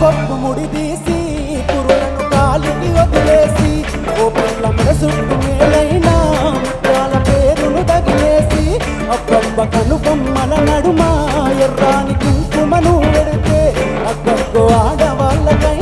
కొట్టు ముడి తీసి పురులను కాలుని వదిలేసి ఓ పిల్ల మనసుట్టు మేలైనా వాళ్ళ పేరును తగిలేసి అప్పమ్మ కనుపమ్మల నడుమా ఎర్రాని కుంకుమను పెడితే అక్కడికో ఆడవాళ్ళకై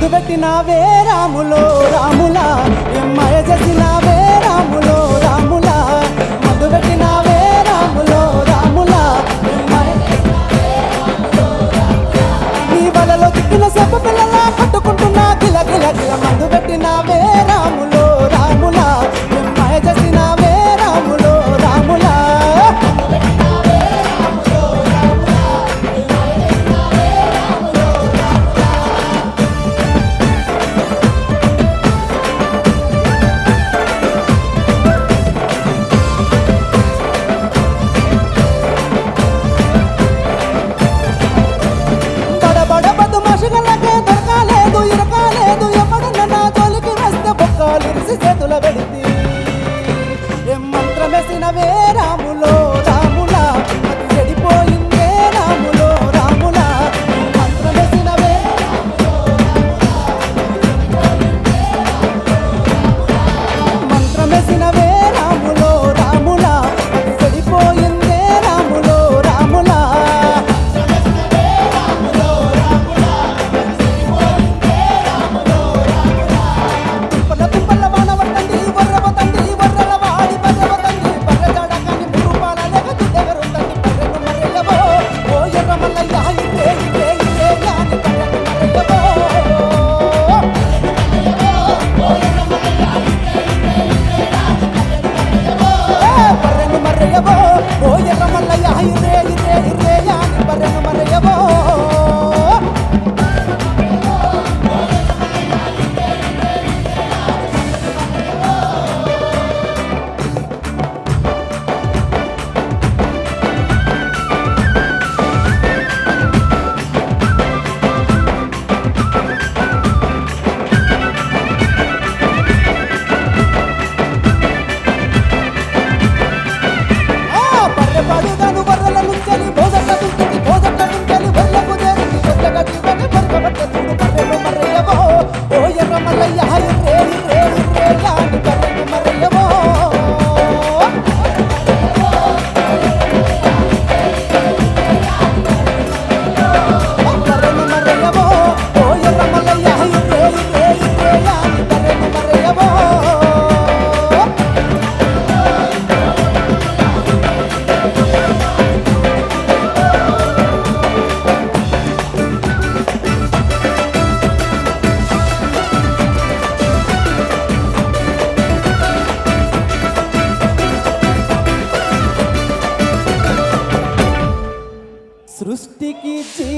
ముద్దు పెట్టినావే రాములో రాములా. ఎమ్మయ చేసినావే రాములో రాములా. ముందు పెట్టినా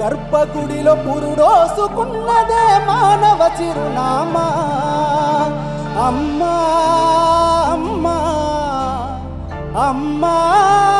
గర్భగుడిలో పురుడోసుకున్నదే మానవ చిరునామా. అమ్మా అమ్మా అమ్మా.